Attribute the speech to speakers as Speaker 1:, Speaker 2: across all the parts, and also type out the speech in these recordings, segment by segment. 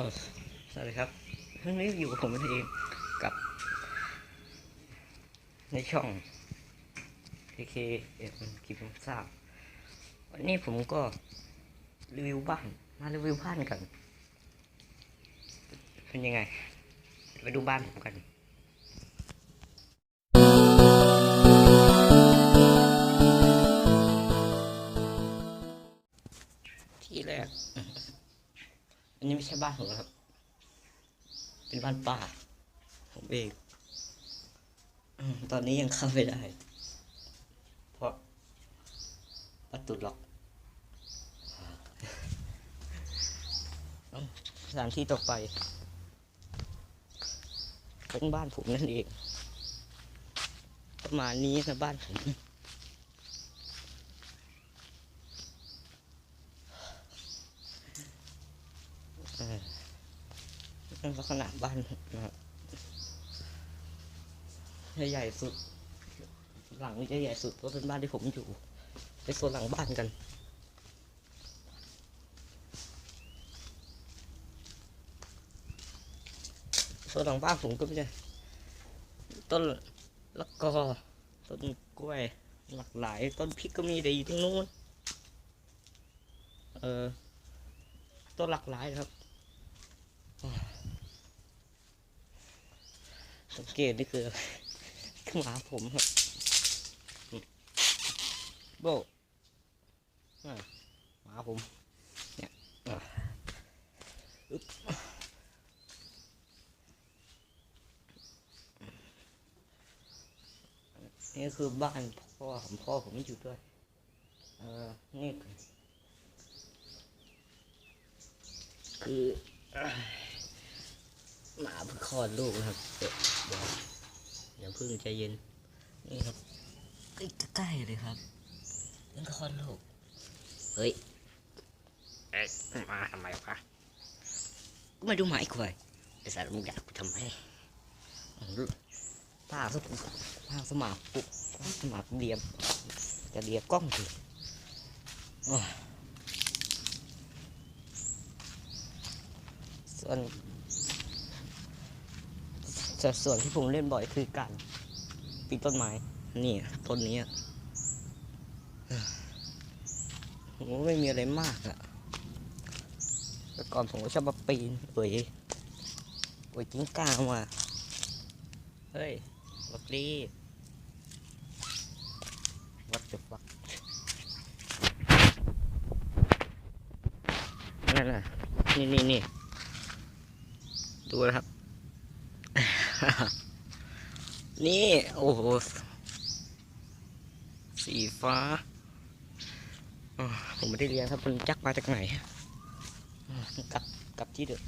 Speaker 1: อสวัสดีครับเรื่องนี้อยู่กับผมเองกับ ในช่อง KK เอ็มกิมทราบวันนี้ผมก็รีวิวบ้าน มารีวิวบ้านกัน เป็นยังไง ไปดูบ้านผมกัน อันนี้ไม่ใช่บ้านผมนะครับ เป็นบ้านป่า ผมเอง ตอนนี้ยังเข้าไม่ได้ เพราะประตูล็อกสถานที่ต่อไปเป็นบ้านผมนั่นเอง ประมาณนี้นะบ้านผม เออ เป็นลักษณะบ้านนะครับใหญ่สุด หลังนี้จะใหญ่สุดเพราะเป็นบ้านที่ผมอยู่ไปส่วนหลังบ้านกันส่วนหลังบ้านผมก็จะต้นละกอต้นกล้วยหลากหลาย ต้นพริกก็มีแต่อยู่ตรงนู้นเออต้นหลากหลายครับ สังเกตนี่คือหมาผมครับโบหมาผม เนี่ยนี่คือบ้านพ่อของพ่อผมอยู่ด้วย เออนี่คือคือหมาเพิ่งคลอดลูกนะครับ อย่าเพิ่งใจเย็น นี่ครับใกล้ๆเลยครับยังคลอดลูกเฮ้ยเอ๊ะมาทำไมวะก็มาดูหมาอีกคนไอ้สารมึงอยากกูทำไมป้าสักป้าสมาปุ๊บสมาเดียมจะเดียกล้องสิโอ้ยส่วน แต่ส่วนที่ผมเล่นบ่อยคือการปีนต้นไม้ นี่ต้นนี้อะผมไม่มีอะไรมากอะแต่ก่อนผมก็ชอบมาปีนเอ้ยเอ้ยกิ้งก่ามาเฮ้ยบักรีวัดจุดวักนั่นน่ะนี่นี่นี่ดูนะครับ นี่ โอ้โห สีฟ้า ผมไม่ได้เรียนครับมันจักมาจากไหนกลับกลับที่เดิม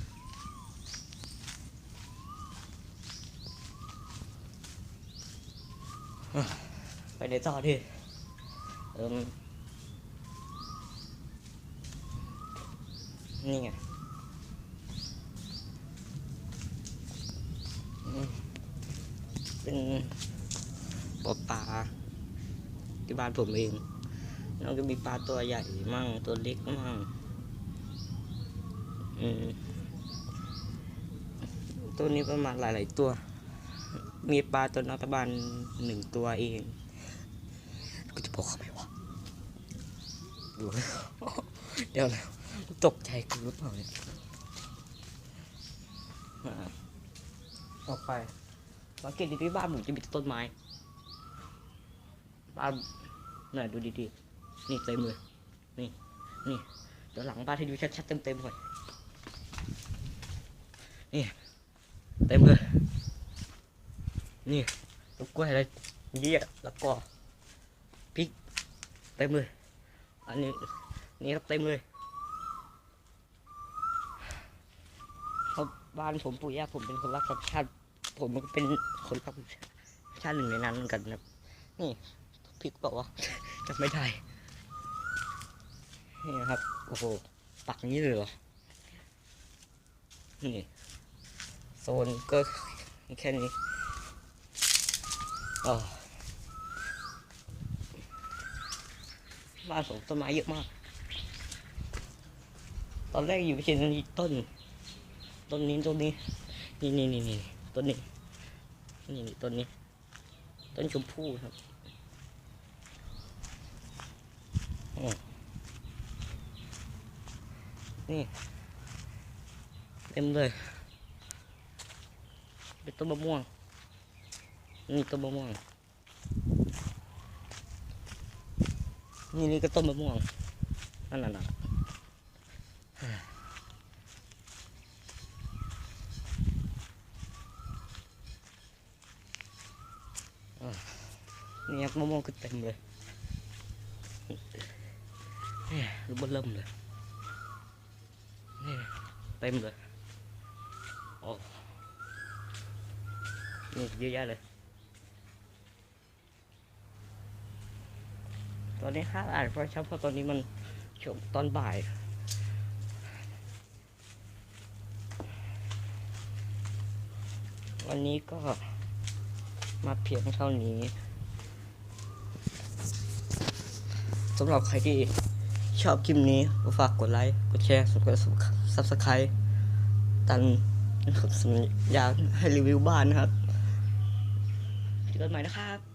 Speaker 1: ไปในต่อดิเอิมนี่ไง เป็นปลาปลาที่บ้านผมเองแล้วก็มีปลาตัวใหญ่มั่งตัวเล็กมั่งตัวนี้ประมาณหลาย ๆ ตัว มีปลาตัวนอยประมาณหนึ่งตัวเองกูจะบอกเขาไหมวะดูเดี๋ยวนะตกใจกูหรือเปล่าเนี่ย อ่าต่อไปสังเกตดีๆบ้านผมจะมีแต่ต้นไม้ บ้านน่ะดูดีๆ นี่เต็มเลย นี่ นี่ เดี๋ยวหลังบ้านให้ดูชัดๆเต็มๆก่อน นี่ เต็มเลย นี่ต้นกล้วยอะไรเยี่ยแล้วก็พริกเต็มเลย อันนี้ นี่ครับเต็มเลยเพราะ บ้านผมปู่ย่าผมเป็นคนรักธรรมชาติ ผมก็เป็นคนรักชาติหนึ่งในนั้นเหมือนกันนะครับ นี่พริกบอกว่าจำไม่ได้ นี่ครับ โอ้โห ปักนี้เลยเหรอ นี่ โซนก็แค่นี้อ๋อบ้านผมต้นไม้เยอะมาก ตอนแรกอยู่เพียงต้น ต้นนี้ต้นนี้ นี่นี่นี่นี่ต้นนี้ นี่ต้นนี้ ต้นชมพู่ครับนี่เต็มเลยเป็นต้นมะม่วงนี่ต้นมะม่วงนี่นี่ก็ต้นมะม่วงนั่นน่ะ น่ะอะนี่ครับมะม่วงก็เต็มเลยนี่รูปเริ่มเลยนี่เต็มเลยโอ้นี่เยอะแยะเลยตอนนี้ห้าอ่านเพราะเฉพาะตอนนี้มันช่วงตอนบ่ายวันนี้ก็ มาเพียงเท่านี้สำหรับใครที่ชอบคลิปนี้ก็ฝากกดไลค์กดแชร์กดซับสไครต์ตันสัญญาให้รีวิวบ้านนะครับเจอกันใหม่นะครับ